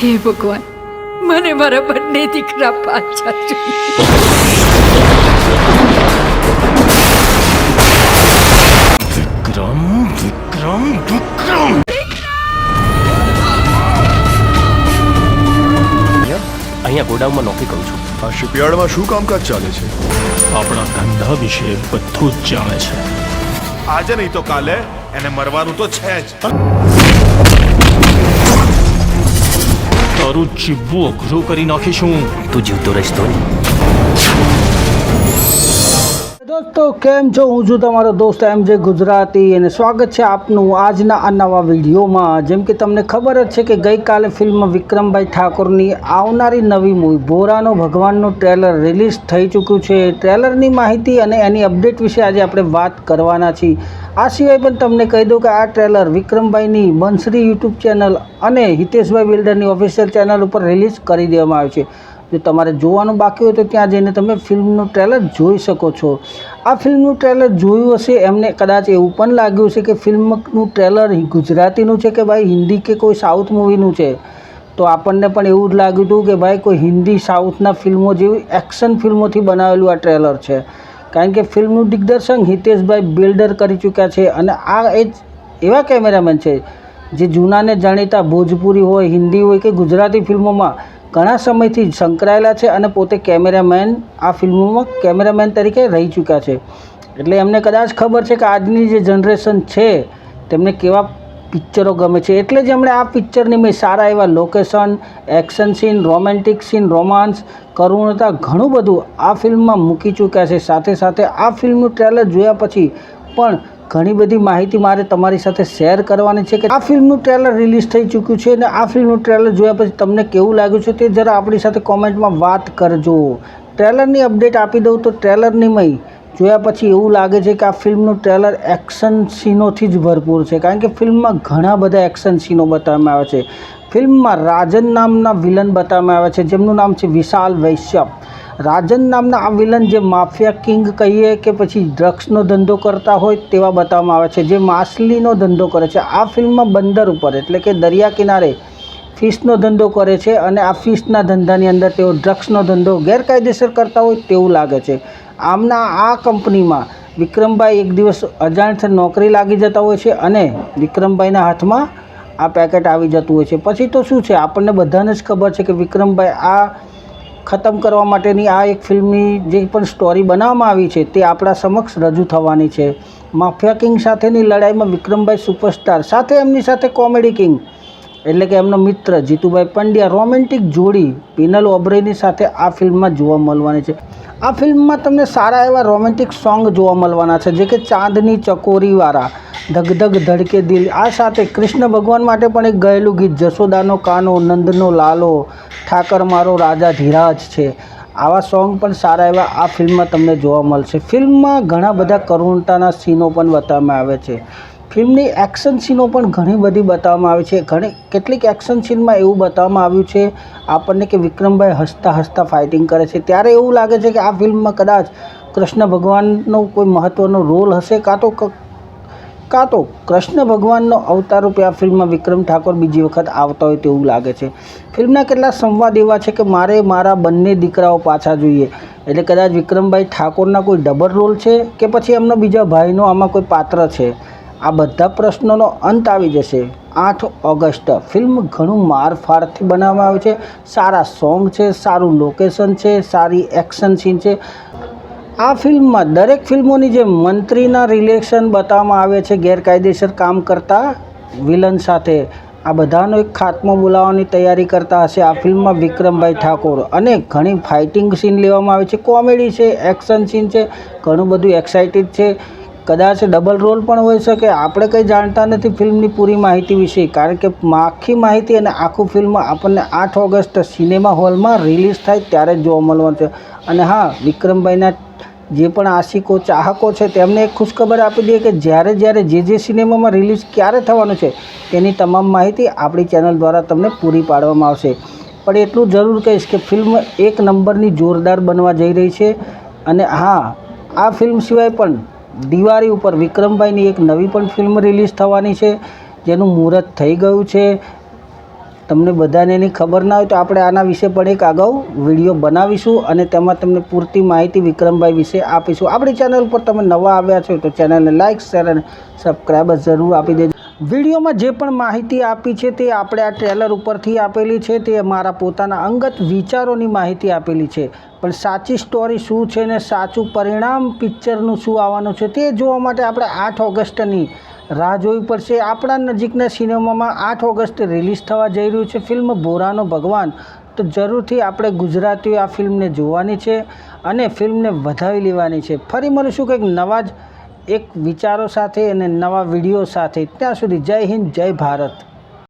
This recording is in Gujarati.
હે ભગવાન મને મારા બંને દીકરા પાછા વિક્રમ વિક્રમ વિક્રમ. અહીંયા ગોડાઉનમાં નોકરી કરું છું. આ શિપયાર્ડમાં શું કામકાજ ચાલે છે? આપણા ધંધા વિશે બધું જ જાણે છે. આજે નહીં તો કાલે એને મરવાનું તો છે જ. તારું જીવવું અઘરું કરી નાખીશું તું જીવતો રહીશ તો. દોસ્તો, કેમ છો? હું છું તમારો દોસ્ત એમ જે ગુજરાતી અને સ્વાગત છે આપનું આજના આ નવા વિડીયોમાં. જેમ કે તમને ખબર જ છે કે ગઈકાલે ફિલ્મ વિક્રમભાઈ ઠાકોરની આવનારી નવી મૂવી ભોરાનો ભગવાનનું ટ્રેલર રિલીઝ થઈ ચૂક્યું છે. ટ્રેલરની માહિતી અને એની અપડેટ વિશે આજે આપણે વાત કરવાના છીએ. આ સિવાય પણ તમને કહી દઉં કે આ ટ્રેલર વિક્રમભાઈની બંસરી યુટ્યુબ ચેનલ અને હિતેશભાઈ બિલ્ડરની ઓફિશિયલ ચેનલ ઉપર રિલીઝ કરી દેવામાં આવ્યું છે. જો તમારે જોવાનું બાકી હોય તો ત્યાં જઈને તમે ફિલ્મનું ટ્રેલર જોઈ શકો છો. આ ફિલ્મનું ટ્રેલર જોયું હશે એમને કદાચ એવું પણ લાગ્યું છે કે ફિલ્મનું ટ્રેલર ગુજરાતીનું છે કે ભાઈ હિન્દી કે કોઈ સાઉથ મૂવીનું છે? તો આપણને પણ એવું જ લાગ્યું હતું કે ભાઈ કોઈ હિન્દી સાઉથના ફિલ્મો જેવી એક્શન ફિલ્મોથી બનાવેલું આ ટ્રેલર છે. કારણ કે ફિલ્મનું દિગ્દર્શન હિતેશભાઈ બિલ્ડર કરી ચૂક્યા છે અને આ એ જ એવા કેમેરામેન છે જે જૂનાને જાણીતા ભોજપુરી હોય, હિન્દી હોય કે ગુજરાતી ફિલ્મોમાં ઘણા સમયથી સંકળાયેલા છે અને પોતે કેમેરામેન આ ફિલ્મોમાં કેમેરામેન તરીકે રહી ચૂક્યા છે. એટલે એમને કદાચ ખબર છે કે આજની જે જનરેશન છે, તેમને કેવા પિક્ચરો ગમે છે. એટલે જ એમણે આ પિક્ચરની મેં સારા એવા location, action scene, romantic scene, romance, કરુણતા ઘણું બધું આ ફિલ્મમાં મૂકી ચૂક્યા છે. સાથે સાથે આ ફિલ્મનું ટ્રેલર જોયા પછી પણ ઘણી બધી માહિતી મારે તમારી સાથે શેર કરવાની છે કે આ ફિલ્મનું ટ્રેલર રિલીઝ થઈ ચૂક્યું છે અને આ ફિલ્મનું ટ્રેલર જોયા પછી તમને કેવું લાગ્યું છે તે જરા આપણી સાથે કોમેન્ટમાં વાત કરજો. ટ્રેલરની અપડેટ આપી દઉં તો ટ્રેલરની મય જોયા પછી એવું લાગે છે કે આ ફિલ્મનું ટ્રેલર એક્શન સીનોથી જ ભરપૂર છે. કારણ કે ફિલ્મમાં ઘણા બધા એક્શન સીનો બતાવવામાં આવે છે. ફિલ્મમાં રાજન નામના વિલન બતાવવામાં આવે છે, જેમનું નામ છે વિશાલ વૈશ્યપ રાજન નામના આ વિલન જે માફિયા કિંગ કહીએ કે પછી ડ્રગ્સનો ધંધો કરતા હોય તેવા બતાવવામાં આવે છે, જે માછલીનો ધંધો કરે છે. આ ફિલ્મમાં બંદર ઉપર, એટલે કે દરિયા કિનારે, ફિશનો ધંધો કરે છે અને આ ફિશના ધંધાની અંદર તેઓ ડ્રગ્સનો ધંધો ગેરકાયદેસર કરતા હોય તેવું લાગે છે. આમના આ કંપનીમાં વિક્રમભાઈ એક દિવસ અજાણથી નોકરી લાગી જતા હોય છે અને વિક્રમભાઈના હાથમાં આ પેકેટ આવી જતું હોય છે. પછી તો શું છે? આપણને બધાને જ ખબર છે કે વિક્રમભાઈ આ ખતમ કરવા માટેની આ એક ફિલ્મની જે પણ સ્ટોરી બનાવવામાં આવી છે તે આપણા સમક્ષ રજૂ થવાની છે. માફિયા કિંગ સાથેની લડાઈમાં વિક્રમભાઈ સુપરસ્ટાર સાથે એમની સાથે કોમેડી કિંગ, એટલે કે એમનો મિત્ર જીતુભાઈ પંડ્યા રોમેન્ટિક જોડી પિનલ ઓબ્રેની સાથે આ ફિલ્મમાં જોવા મળવાની છે. આ ફિલ્મમાં તમને સારા એવા રોમેન્ટિક સોંગ જોવા મળવાના છે, જે કે ચાંદની ચકોરીવાળા. ધગ ધગ ધડકે દિલ. આ સાથે કૃષ્ણ ભગવાન માટે પણ એક ગયેલું ગીત, જશોદાનો કાનો, નંદનો લાલો, ઠાકર મારો રાજા ધીરાજ છે. આવા સોંગ પણ સારા એવા આ ફિલ્મમાં તમને જોવા મળશે. ફિલ્મમાં ઘણા બધા કરુણતાના સીનો પણ બતાવવામાં આવે છે. ફિલ્મની એક્શન સીનો પણ ઘણી બધી બતાવવામાં આવે છે. ઘણી, કેટલીક એક્શન સીનમાં એવું બતાવવામાં આવ્યું છે આપણને કે વિક્રમભાઈ હસતા હસતા ફાઇટિંગ કરે છે. ત્યારે એવું લાગે છે કે આ ફિલ્મમાં કદાચ કૃષ્ણ ભગવાનનો કોઈ મહત્ત્વનો રોલ હશે, કાં તો ક- તો કૃષ્ણ ભગવાનનો અવતાર રૂપે આ ફિલ્મમાં વિક્રમ ઠાકોર બીજી વખત આવતા હોય તેવું લાગે છે. ફિલ્મના કેટલા સંવાદ એવા છે કે મારે મારા બંને દીકરાઓ પાછા જોઈએ. એટલે કદાચ વિક્રમભાઈ ઠાકોરના કોઈ ડબલ રોલ છે કે પછી એમનો બીજા ભાઈનો આમાં કોઈ પાત્ર છે? આ બધા પ્રશ્નોનો અંત આવી જશે. આઠ ઓગસ્ટ, ફિલ્મ ઘણું મારફારથી બનાવવામાં આવે છે. સારા સોંગ છે, સારું લોકેશન છે, સારી એક્શન સીન છે. આ ફિલ્મમાં દરેક ફિલ્મોની જે મંત્રીના રિલેશન બતાવવામાં આવે છે, ગેરકાયદેસર કામ કરતા વિલન સાથે, આ બધાનો એક ખાત્મો બોલાવવાની તૈયારી કરતા હશે આ ફિલ્મમાં વિક્રમભાઈ ઠાકોર. અને ઘણી ફાઇટિંગ સીન લેવામાં આવે છે, કોમેડી છે, એક્શન સીન છે, ઘણું બધું એક્સાઇટેડ છે. કદાચ ડબલ રોલ પણ હોઈ શકે, આપણે કંઈ જાણતા નથી ફિલ્મની પૂરી માહિતી વિશે, કારણ કે આખી માહિતી અને આખું ફિલ્મ આપણને આઠ ઓગસ્ટ સિનેમા હોલમાં રિલીઝ થાય ત્યારે જ જોવા મળવાનું છે. અને હા, વિક્રમભાઈના જે પણ આશિકો, ચાહકો છે, તેમને એક ખુશખબર આપી દઈએ કે જ્યારે જ્યારે જે જે સિનેમામાં રિલીઝ ક્યારે થવાનું છે, તેની તમામ માહિતી આપણી ચેનલ દ્વારા તમને પૂરી પાડવામાં આવશે. પણ એટલું જરૂર કહીશ કે ફિલ્મ એક નંબરની જોરદાર બનવા જઈ રહી છે અને હા, આ ફિલ્મ સિવાય પણ દિવાળી ઉપર વિક્રમભાઈની એક નવી પણ ફિલ્મ રિલીઝ થવાની છે, જેનું મુહૂર્ત થઈ ગયું છે. તમને બધાને એની ખબર ના હોય તો આપણે આના વિશે પણ એક અગાઉ વીડિયો બનાવીશું અને તેમાં તમને પૂરતી માહિતી વિક્રમભાઈ વિશે આપીશું. આપણી ચેનલ પર તમે નવા આવ્યા છો તો ચેનલને લાઇક શેર અને સબસ્ક્રાઈબ જરૂર આપી દેજો. વિડીયોમાં જે પણ માહિતી આપી છે તે આપણે આ ટ્રેલર ઉપરથી આપેલી છે, તે મારા પોતાના અંગત વિચારોની માહિતી આપેલી છે. પણ સાચી સ્ટોરી શું છે ને સાચું પરિણામ પિક્ચરનું શું આવવાનું છે તે જોવા માટે આપણે આઠ ઓગસ્ટની રાહ જોવી પડશે. આપણા નજીકના સિનેમામાં આઠ ઓગસ્ટે રિલીઝ થવા જઈ રહ્યું છે ફિલ્મ બોરાનો ભગવાન. તો જરૂરથી આપણે ગુજરાતીઓ આ ફિલ્મને જોવાની છે અને ફિલ્મને વધાવી લેવાની છે. ફરી મળીશું કંઈક નવા જ એક વિચારો સાથે અને નવા વીડિયો સાથે. ત્યાં સુધી જય હિન્દ, જય ભારત.